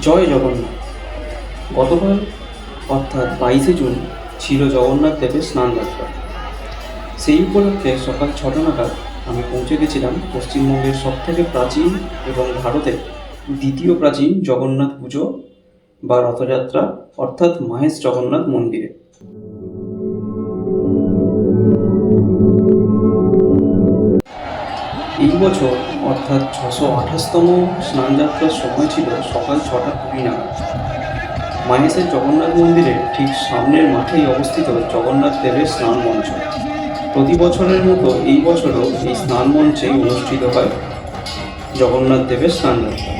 জয় জগন্নাথ। গতকাল অর্থাৎ বাইশে জুন ছিল জগন্নাথ দেবের স্নান যাত্রা সেই উপলক্ষে সকাল ছটা নাগাদ আমি পৌঁছে গেছিলাম পশ্চিমবঙ্গের সবথেকে প্রাচীন এবং ভারতের দ্বিতীয় প্রাচীন জগন্নাথ পুজো বা রথযাত্রা অর্থাৎ মহেশ জগন্নাথ মন্দিরে। বছর অর্থাৎ ছশো আঠাশতম স্নানযাত্রার সময় ছিল সকাল ছটা কুড়ি নাগাদ। মাহেশের জগন্নাথ মন্দিরের ঠিক সামনের মাঠেই অবস্থিত জগন্নাথ দেবের স্নান মঞ্চ। প্রতি বছরের মতো এই বছরও এই স্নান মঞ্চে অনুষ্ঠিত হয় জগন্নাথ দেবের স্নানযাত্রা।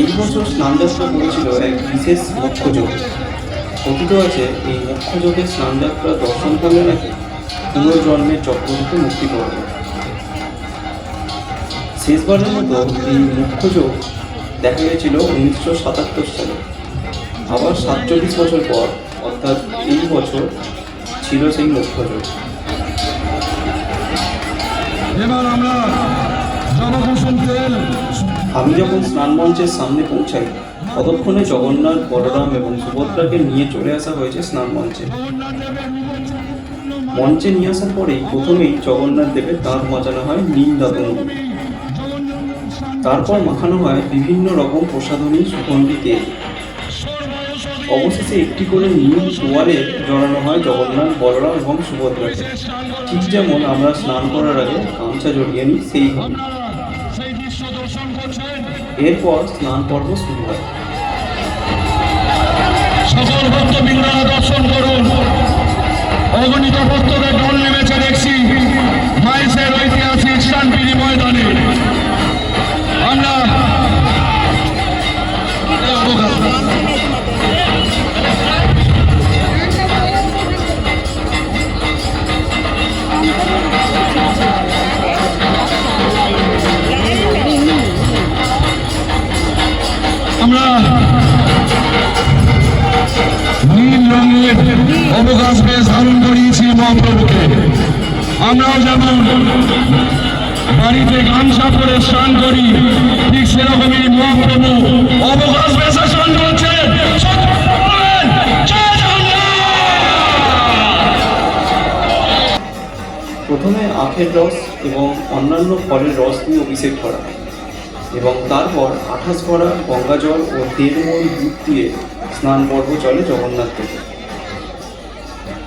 এই বছর স্নানযাত্রা করেছিল এক বিশেষ মুখ্যযোগ কথিত আছে এই মুখ্যযোগের স্নানযাত্রা দর্শন করলে নাকি পুনর্জন্মের চক্র থেকে মুক্তি পাওয়া যায়। শেষবারের মতো এই মুখ্যযোগ দেখা গেছিল উনিশশো সাতাত্তর সালে। আবার সাতচল্লিশ বছর পর অর্থাৎ এই বছর ছিল সেই মুখ্যযোগ এবার আমরা আমি যখন স্নান মঞ্চের সামনে পৌঁছাই ততক্ষণে জগন্নাথ বলরাম এবং সুভদ্রাকে নিয়ে চলে আসা হয়েছে স্নান মঞ্চে। মঞ্চে নিয়ে আসার পরেই প্রথমেই জগন্নাথ দেবের দাঁত মাজানো হয় নীল দাদন তারপর মাখানো হয় বিভিন্ন রকম প্রসাধনী সুগন্ধি তেল অবশেষে একটি করে নীল তোয়ালে জড়ানো হয় জগন্নাথ, বলরাম এবং সুভদ্রাকে। ঠিক যেমন আমরা স্নান করার আগে গামছা জড়িয়ে নিই সেই করছেন এরপর স্নান পর্ব শুরু হয়। সকল দর্শন করুন। অগণিত ভক্তদের ঢল নেমেছে দেখছি। মাইসের ঐতিহাসিক শান্তিনি ময়দানে। আমরা নীল রঙের অবকাশ বেশ করিয়েছি আমরাও যেমন বাড়িতে গামছা পরে স্নান করি, ঠিক সেরকমই মহাপ্রভু অবকাশ বেশে স্নান করছে। প্রথমে আখের রস এবং অন্যান্য ফলের রস দিয়ে অভিষেক করা এবং তারপর আঠাশ ভরা গঙ্গা জল ও মন দুধ দিয়ে স্নান পর্ব চলে জগন্নাথ থেকে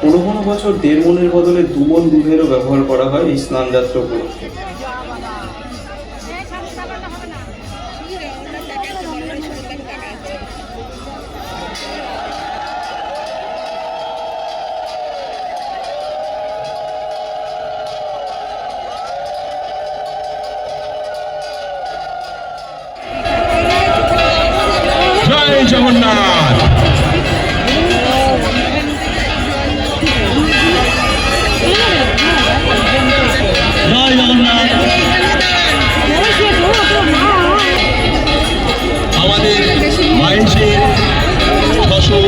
কোনো কোনো বছর দেড় মনের বদলে দু মন দুধেরও ব্যবহার করা হয় এই স্নানযাত্রা উপলক্ষে। আমাদের মাইন্ডের ছশো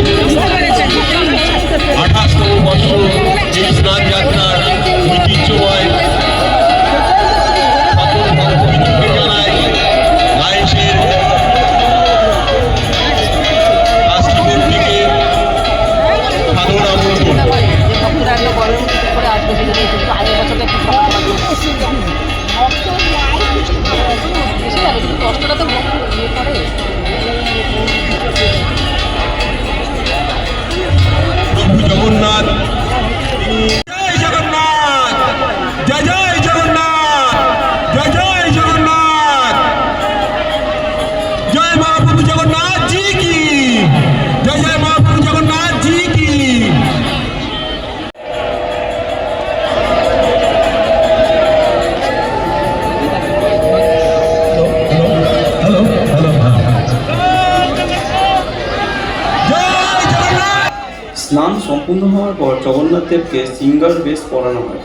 সম্পূর্ণ হওয়ার পর জগন্নাথ দেবকে সিঙ্গার বেশ পরানো হয়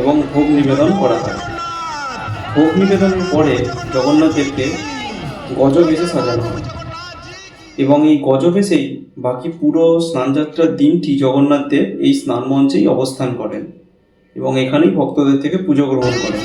এবং ভোগ নিবেদন করা হয়। ভোগ নিবেদনের পরে জগন্নাথ দেবকে গজ বেশে সাজানো হয় এবং এই গজ বেশেই বাকি পুরো স্নানযাত্রার দিনটি জগন্নাথ দেব এই স্নান মঞ্চেই অবস্থান করেন এবং এখানেই ভক্তদের থেকে পুজো গ্রহণ করেন।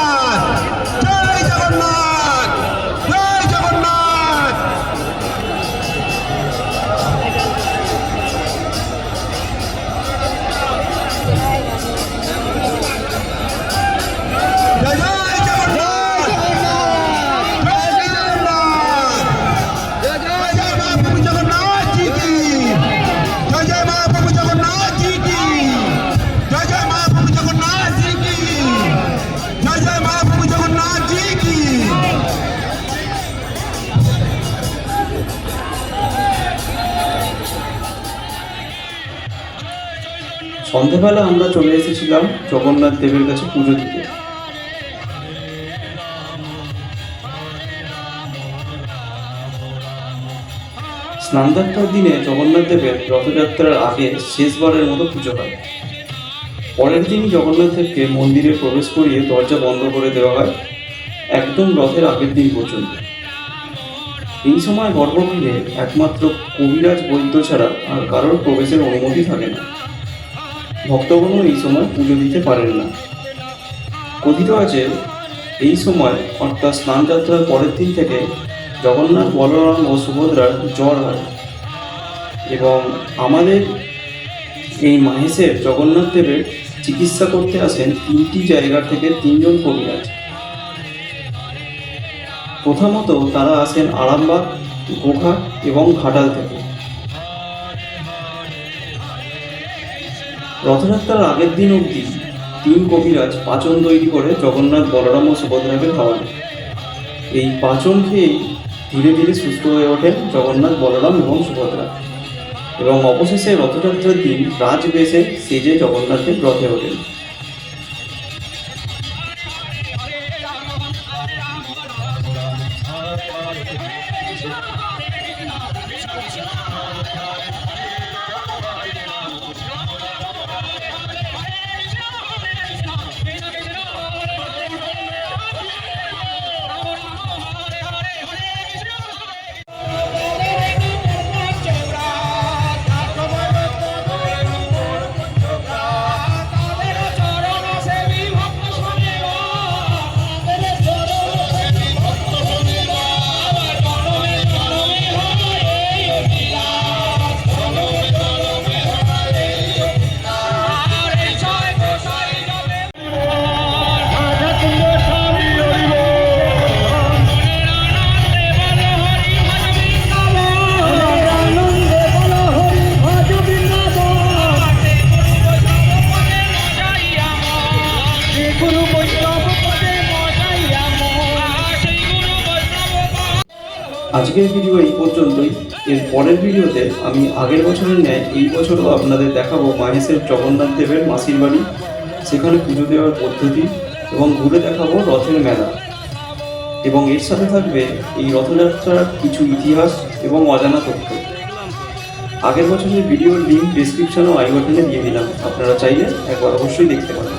সন্ধেবেলা আমরা চলে এসেছিলাম জগন্নাথ দেবের কাছে পুজো দিতে। স্নানযাত্রার দিনে জগন্নাথ দেবের রথযাত্রার আগে শেষবারের মতো পুজো হয়। পরের দিন জগন্নাথ দেবকে মন্দিরে প্রবেশ করিয়ে দরজা বন্ধ করে দেওয়া হয় একদম রথের আগের দিন পর্যন্ত। এই সময় গর্ভগৃহে একমাত্র কবিরাজ বৈদ্য ছাড়া আর কারোর প্রবেশের অনুমতি থাকে না। ভক্তগণও এই সময় পুজো দিতে পারেন না। কথিত আছে, এই সময় অর্থাৎ স্নানযাত্রার পরের দিন থেকে জগন্নাথ, বলরাম ও সুভদ্রার জ্বর হয় এবং আমাদের এই মাহেশের জগন্নাথ দেবের চিকিৎসা করতে আসেন তিনটি জায়গা থেকে তিনজন কবিরাজ। প্রথমত তারা আসেন আরামবাগ গোঘাট এবং ঘাটাল থেকে। রথযাত্রার আগের দিন অবধি তিন কবিরাজ পাচন তৈরি করে জগন্নাথ, বলরাম ও সুভদ্রাকে খাওয়ান এই পাচন খেয়েই ধীরে ধীরে সুস্থ হয়ে ওঠেন জগন্নাথ, বলরাম এবং সুভদ্রা এবং অবশেষে রথযাত্রার দিন রাজবেশে সেজে জগন্নাথের রথে ওঠেন। আজকের ভিডিও এই পর্যন্তই। এর পরের ভিডিওতে আমি আগের বছরের ন্যায় এই বছরও আপনাদের দেখাবো মাহেশের জগন্নাথ দেবের মাসির বাড়ি। সেখানে পুজো দেওয়ার পদ্ধতি এবং ঘুরে দেখাবো রথের মেলা। এবং এর সাথে থাকবে এই রথযাত্রার কিছু ইতিহাস এবং অজানা তথ্য। আগের বছরের ভিডিওর লিঙ্ক ডিসক্রিপশন ও আই বাটনে দিয়ে দিলাম। আপনারা চাইলে একবার অবশ্যই দেখতে পারেন।